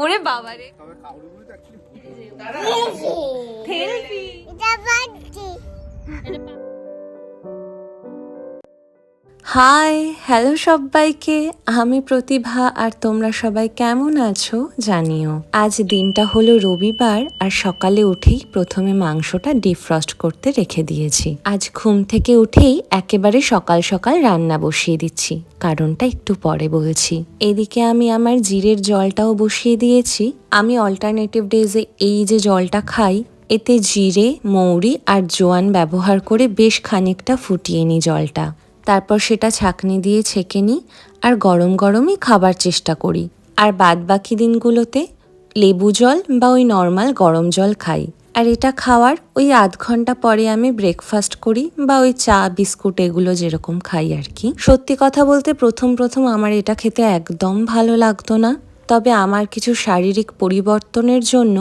ওরে বাবা রে তবে কাউরিগুলো তো অ্যাকচুয়ালি থেলফি এটা বাড়ছি হাই হ্যালো সবাইকে। আমি প্রতিভা আর তোমরা সবাই কেমন আছো জানিও। আজ দিনটা হলো রবিবার আর সকালে উঠেই প্রথমে মাংসটা ডিফ্রস্ট করতে রেখে দিয়েছি। আজ ঘুম থেকে উঠেই একেবারে সকাল সকাল রান্না বসিয়ে দিচ্ছি। কারণটা একটু পরে বলছি। এদিকে আমি আমার জিরের জলটাও বসিয়ে দিয়েছি। আমি অল্টারনেটিভ ডেজে এই যে জলটা খাই, এতে জিরে, মৌরি আর জোয়ান ব্যবহার করে বেশ খানিকটা ফুটিয়ে নিই জলটা। তারপর সেটা ছাঁকনি দিয়ে ছেঁকে নিই আর গরম গরমই খাবার চেষ্টা করি। আর বাদ বাকি দিনগুলোতে লেবু জল বা ওই নর্মাল গরম জল খাই। আর এটা খাওয়ার ওই আধ ঘণ্টা পরে আমি ব্রেকফাস্ট করি বা ওই চা, বিস্কুট এগুলো যেরকম খাই আর কি। সত্যি কথা বলতে প্রথম প্রথম আমার এটা খেতে একদম ভালো লাগতো না। তবে আমার কিছু শারীরিক পরিবর্তনের জন্য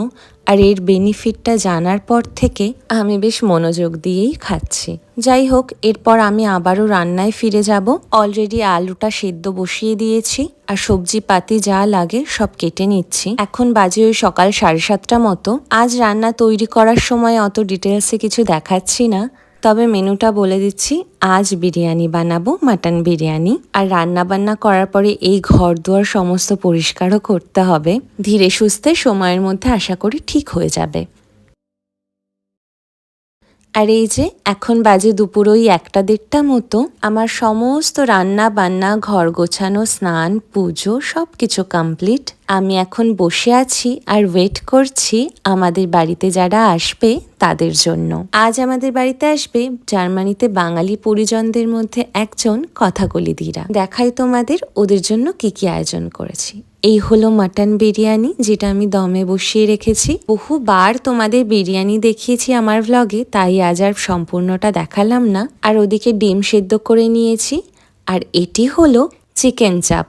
আর এর বেনিফিটটা জানার পর থেকে আমি বেশ মনোযোগ দিয়েই খাচ্ছি। যাই হোক, এরপর আমি আবারও রান্নায় ফিরে যাব। অলরেডি আলুটা সেদ্ধ বসিয়ে দিয়েছি আর সবজি পাতি যা লাগে সব কেটে নিচ্ছি। এখন বাজে ওই সকাল সাড়ে সাতটা মতো। আজ রান্না তৈরি করার সময় অত ডিটেলসে কিছু দেখাচ্ছি না। তবে মেনুটা বলে দিচ্ছি, আজ বিরিয়ানি বানাবো, মাটন বিরিয়ানি। আর রান্না বান্না করার পরে এই ঘর দুয়ার সমস্ত পরিষ্কারও করতে হবে। ধীরে সুস্থে সময়ের মধ্যে আশা করি ঠিক হয়ে যাবে। আর এই যে, এখন বাজে দুপুর ওই একটা দেড়টা মতো। আমার সমস্ত রান্না বান্না ঘর গোছানো, স্নান, পুজো সব কিছু কমপ্লিট আমি এখন বসে আছি আর ওয়েট করছি আমাদের বাড়িতে যারা আসবে তাদের জন্য। আজ আমাদের বাড়িতে আসবে জার্মানিতে বাঙালি পরিজনদের মধ্যে একজন কথাকলিদিরা দেখাই তোমাদের ওদের জন্য কি কি আয়োজন করেছি। এই হলো মাটন বিরিয়ানি, যেটা আমি দমে বসিয়ে রেখেছি। বহুবার তোমাদের বিরিয়ানি দেখিয়েছি আমার ভ্লগে তাই আজ আর সম্পূর্ণটা দেখালাম না। আর ওদিকে ডিম সেদ্ধ করে নিয়েছি। আর এটি হলো চিকেন চাপ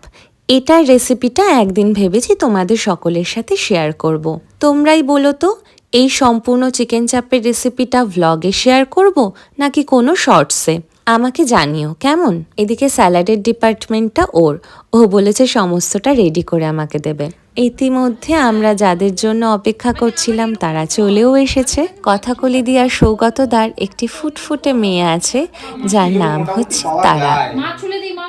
এটার রেসিপিটা একদিন ভেবেছি তোমাদের সকলের সাথে শেয়ার করব। তোমরাই বলো তো, এই সম্পূর্ণ চিকেন চাপের রেসিপিটা ভ্লগে শেয়ার করব নাকি কোনো শর্টসে আমাকে জানিও, কেমন? এদিকে স্যালাডের ডিপার্টমেন্টটা ওর। ও বলেছে সমস্তটা রেডি করে আমাকে দেবে। ইতিমধ্যে আমরা যাদের জন্য অপেক্ষা করছিলাম, তারা চলেও এসেছে। কথাকলি দিয়ার সৌগতদার একটি ফুটফুটে মেয়ে আছে, যার নাম হচ্ছে তারা। মা মা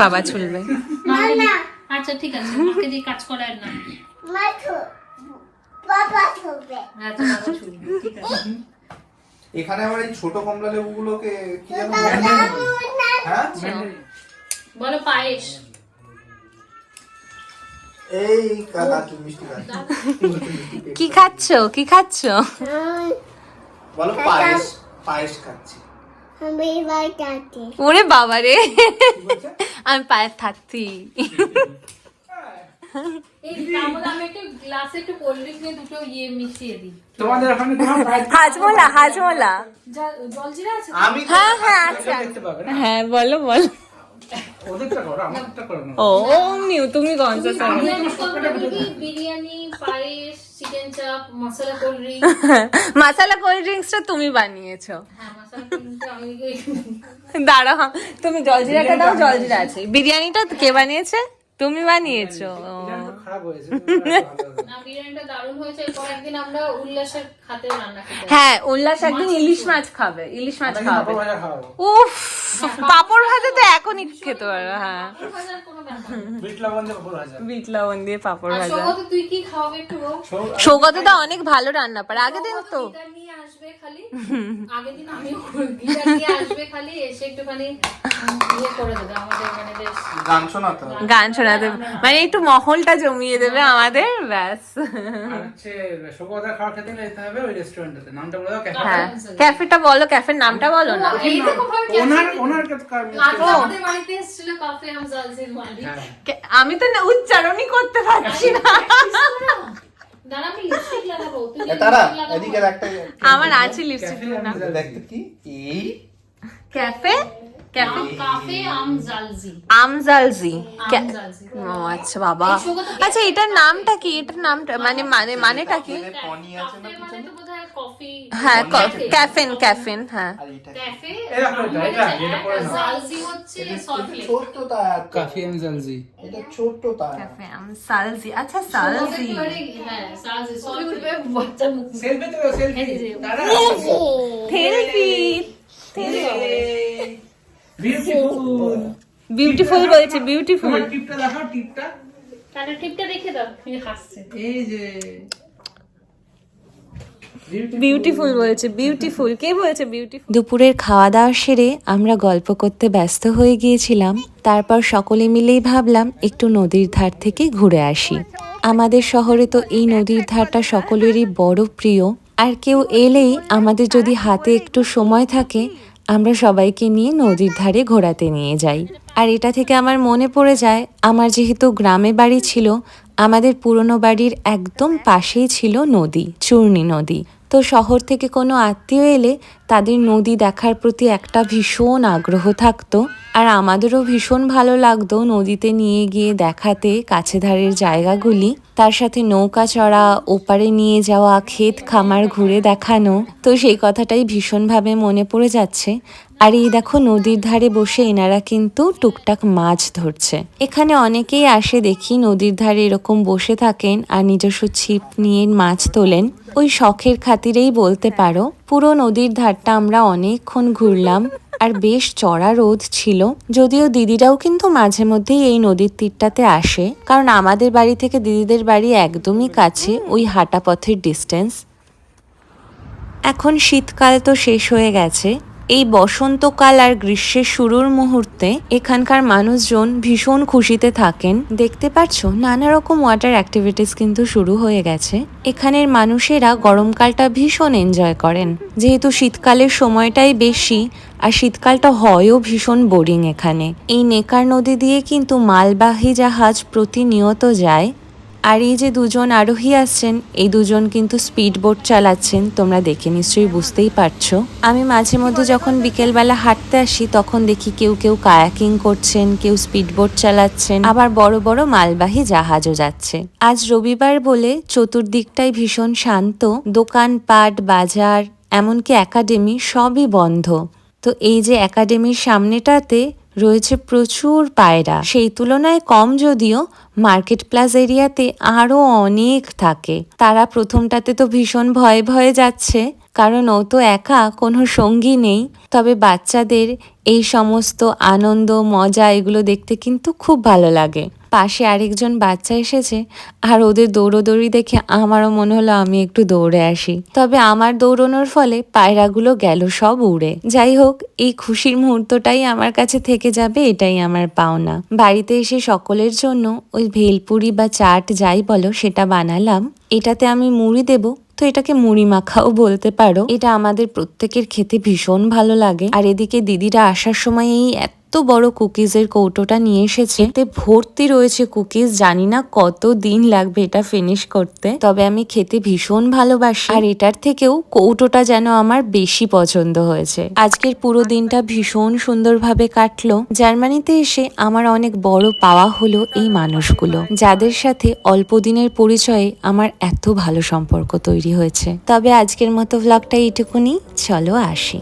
বাবা চলবে। আচ্ছা ঠিক আছে। মাকে দিয়ে কাজ করার না। মা তো বাবা তবে আচ্ছা বাবা ছুলবে ঠিক আছে। এখানে আবার এই ছোট কমলা লেবুগুলোকে কি যেন হ্যাঁ? বলো পায়েস। এই কাকা তুমি মিষ্টি কি খাচ্ছ? কি খাচ্ছ? বলো পায়েস পায়েস খাচ্ছি। আমি ওরে বাবা রে। আমি পায়ে থাকছি। এই তাহলে আমি একটু গ্লাসে একটু কোল্ড ড্রিঙ্কস নিয়ে দুটো ইয়ে মিশিয়ে দিই। তোমাদের ওখানে কোনো বাইরে হাজমোলা হাজমোলা। যা- জলজিরা আছে তো? আমি হ্যাঁ হ্যাঁ আছে দেখতে পাবে না? হ্যাঁ বলো বলো। ও নিউ তুমি কনসা মশলা কোল্ড ড্রিঙ্কসটা তুমি বানিয়েছো। হ্যাঁ ওই- দাঁড়াও তুমি জলজিরাটা দাও জলজিরা আছে। বিরিয়ানিটা কে বানিয়েছে? তুমি বানিয়েছো হ্যাঁ উল্লাস একদিন ইলিশ মাছ খাবে ইলিশ মাছ খাবে। উফ! পাপড় ভাজা তো এখনই খেতে পারো হ্যাঁ। বাজার কোনো বিট লবণ দিয়ে পাপড় ভাজা। বিট লবণ দিয়ে পাপড় ভাজা। সৌগত তুই কি খাওয়াবে একটু সৌগত দা অনেক ভালো রান্না পারে। আগে দিন তো। আসবে খালি। আগের দিন আমি গিটার নিয়ে আসবে খালি এসে একটুখানি ইয়ে করে দেবে আমাদের মানে বেশ গান শোনাতো গান শোনাতে মানে একটু মহলটা জমিয়ে দেবে আমাদের ব্যাস। আর হচ্ছে সৌগতার খেতে যেতে হবে ওই রেস্টুরেন্টটাতে। নামটা বলে ক্যাফে হ্যাঁ। ক্যাফেটা। বলো ক্যাফের নামটা বলো না। হ্যাঁ। আমি তো না উচ্চারণই করতে পারছি না। আমার আছে লিপস্টিক দেখতে কি? ক্যাফে ক্যাফে কাফে আম জালজি আমজালজি আম জালজি ও আচ্ছা বাবা এই show টা তো আচ্ছা এটার নামটা কি এটার নামটা মানে মানে মানেটা কি পনি আছে না কাফে মানে তো বোধহয় কফি হ্যাঁ ক্যাফে। ক্যাফেন ক্যাফেন হ্যাঁ আর এটা ক্যাফে এই দেখো এটা, এটা, এটা পরে নাও। জালজি হচ্ছে সল্ট লেক ছোট্ট তার কাফি এম জালজি এটা ছোট্ট তার ক্যাফে আমজালজি আচ্ছা সালজি হ্যাঁ জালজি সল্ট লেক বাচ্চা মুখ সেলফি বিউটিফুল বিউটিফুল বলছে বিউটিফুল তোমার টিপটা দেখো টিপটা। তাহলে টিপটা রেখে দাও এই হাসছে। এই যে। বিউটিফুল বলেছে বিউটিফুল কে বলেছে বিউটিফুল দুপুরের খাওয়া দাওয়া সেরে আমরা গল্প করতে ব্যস্ত হয়ে গিয়েছিলাম তারপর সকলে মিলেই ভাবলাম একটু নদীর ধার থেকে ঘুরে আসি। আমাদের শহরে তো এই নদীর ধারটা সকলেরই বড় প্রিয় আর কেউ এলেই আমাদের যদি হাতে একটু সময় থাকে আমরা সবাইকে নিয়ে নদীর ধারে ঘোরাতে নিয়ে যাই। আর এটা থেকে আমার মনে পড়ে যায়, আমার যেহেতু গ্রামে বাড়ি ছিল, আমাদের পুরনো বাড়ির একদম পাশেই ছিল নদী, চূর্ণী নদী। তো শহর থেকে কোনো আত্মীয় এলে তাদের নদী দেখার প্রতি একটা ভীষণ আগ্রহ থাকতো। আর আমাদেরও ভীষণ ভালো লাগতো নদীতে নিয়ে গিয়ে দেখাতে কাছে ধারের জায়গাগুলি, তার সাথে নৌকা চড়া, ওপারে নিয়ে যাওয়া, ক্ষেত খামার ঘুরে দেখানো। তো সেই কথাটাই ভীষণভাবে মনে পড়ে যাচ্ছে। আর এই দেখো নদীর ধারে বসে এনারা কিন্তু টুকটাক মাছ ধরছে। এখানে অনেকেই আসে দেখি নদীর ধারে এরকম বসে থাকেন আর নিজস্ব ছিপ নিয়ে মাছ তোলেন। ওই শখের খাতিরেই বলতে পারো, পুরো নদীর ধারটা আমরা অনেকক্ষণ ঘুরলাম আর বেশ চড়া রোদ ছিল। যদিও দিদিরাও কিন্তু মাঝে মধ্যেই এই নদীর তীরটাতে আসে, কারণ আমাদের বাড়ি থেকে দিদিদের বাড়ি একদমই কাছে, ওই হাঁটা পথের ডিস্টেন্স এখন শীতকাল তো শেষ হয়ে গেছে এই বসন্তকাল আর গ্রীষ্মের শুরুর মুহূর্তে এখানকার মানুষজন ভীষণ খুশিতে থাকেন। দেখতে পাচ্ছ নানা রকম ওয়াটার অ্যাক্টিভিটিস কিন্তু শুরু হয়ে গেছে। এখানের মানুষেরা গরমকালটা ভীষণ এনজয় করেন। যেহেতু শীতকালের সময়টাই বেশি, আর শীতকালটা হয়ও ভীষণ বোরিং এখানে। এই নেকার নদী দিয়ে কিন্তু মালবাহী জাহাজ প্রতিনিয়ত যায়। আর এই যে দুজন আরোহী আসছেন, এই দুজন কিন্তু স্পিড বোট চালাচ্ছেন, তোমরা দেখে নিশ্চয়ই বুঝতেই পারছ। আমি মাঝে মধ্যে যখন বিকেলবেলা হাঁটতে আসি, তখন দেখি কেউ কেউ কায়াকিং করছেন, কেউ স্পিড বোট চালাচ্ছেন, আবার বড় বড় মালবাহী জাহাজও যাচ্ছে। আজ রবিবার বলে চতুর্দিকটাই ভীষণ শান্ত, দোকানপাট, বাজার, এমনকি একাডেমি সবই বন্ধ। তো এই যে একাডেমির সামনেটাতে রয়েছে প্রচুর পায়রা। সেই তুলনায় কম যদিও মার্কেট প্লাস এরিয়াতে আরও অনেক থাকে। তারা প্রথমটাতে তো ভীষণ ভয়ে ভয়ে যাচ্ছে, কারণ ও তো একা, কোনো সঙ্গী নেই। তবে বাচ্চাদের এই সমস্ত আনন্দ, মজা, এগুলো দেখতে কিন্তু খুব ভালো লাগে। পাশে আরেকজন বাচ্চা এসেছে আর ওদের দৌড়োদৌড়ি দেখে আমারও মনে হলো আমি একটু দৌড়ে আসি। তবে আমার দৌড়নোর ফলে পায়রাগুলো গেল সব উড়ে। যাই হোক, এই খুশির মুহূর্তটাই আমার কাছে থেকে যাবে, এটাই আমার পাওনা। বাড়িতে এসে সকলের জন্য ওই ভেলপুরি বা চাট যাই বলো, সেটা বানালাম। এটাতে আমি মুড়ি দেবো। তো এটাকে মুড়ি মাখাও বলতে পারো। এটা আমাদের প্রত্যেকের খেতে ভীষণ ভালো লাগে। আর এদিকে দিদিরা আসার সময় এই এত বড় কুকিজের কৌটোটা নিয়ে এসেছে। এতে ভর্তি রয়েছে কুকিজ, জানি না কত দিন লাগবে এটা ফিনিশ করতে। তবে আমি খেতে ভীষণ ভালোবাসি। আর এটার থেকেও কৌটোটা যেন আমার বেশি পছন্দ হয়েছে। আজকের পুরো দিনটা ভীষণ সুন্দরভাবে কাটলো। জার্মানিতে এসে আমার অনেক বড় পাওয়া হলো এই মানুষগুলো। যাদের সাথে অল্প দিনের পরিচয়ে আমার এত ভালো সম্পর্ক তৈরি হয়েছে। তবে আজকের মতো ভ্লগটা এইটুকুনি। চলো আসি।